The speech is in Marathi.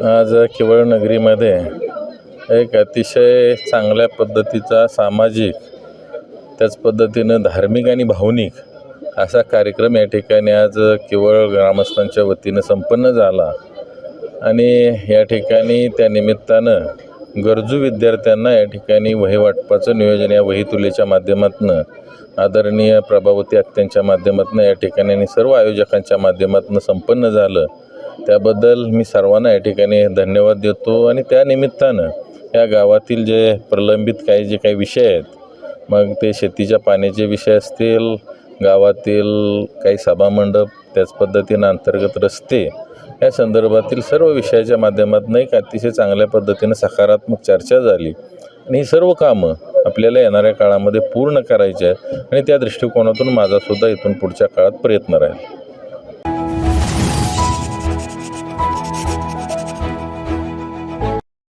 आज केवळ नगरीमध्ये एक अतिशय चांगल्या पद्धतीचा सामाजिक त्याच पद्धतीनं धार्मिक आणि भावनिक असा कार्यक्रम या ठिकाणी आज केवळ ग्रामस्थांच्या वतीनं संपन्न झाला. आणि या ठिकाणी त्या निमित्तानं गरजू विद्यार्थ्यांना या ठिकाणी वही वाटपाचं नियोजन या वही तुलेच्या माध्यमातून आदरणीय प्रभावती आत्यांच्या माध्यमातून या ठिकाणी आणि सर्व आयोजकांच्या माध्यमातून संपन्न झालं. त्याबद्दल मी सर्वांना या ठिकाणी धन्यवाद देतो आणि त्या निमित्तानं या गावातील जे प्रलंबित काही जे काही विषय आहेत मग ते शेतीच्या पाण्याचे विषय असतील गावातील काही सभामंडप त्याच पद्धतीनं अंतर्गत रस्ते या संदर्भातील सर्व विषयाच्या माध्यमातून एक अतिशय चांगल्या पद्धतीनं सकारात्मक चर्चा झाली. आणि ही सर्व कामं आपल्याला येणाऱ्या काळामध्ये पूर्ण करायची आहे आणि त्या दृष्टिकोनातून माझासुद्धा इथून पुढच्या काळात प्रयत्न राहील.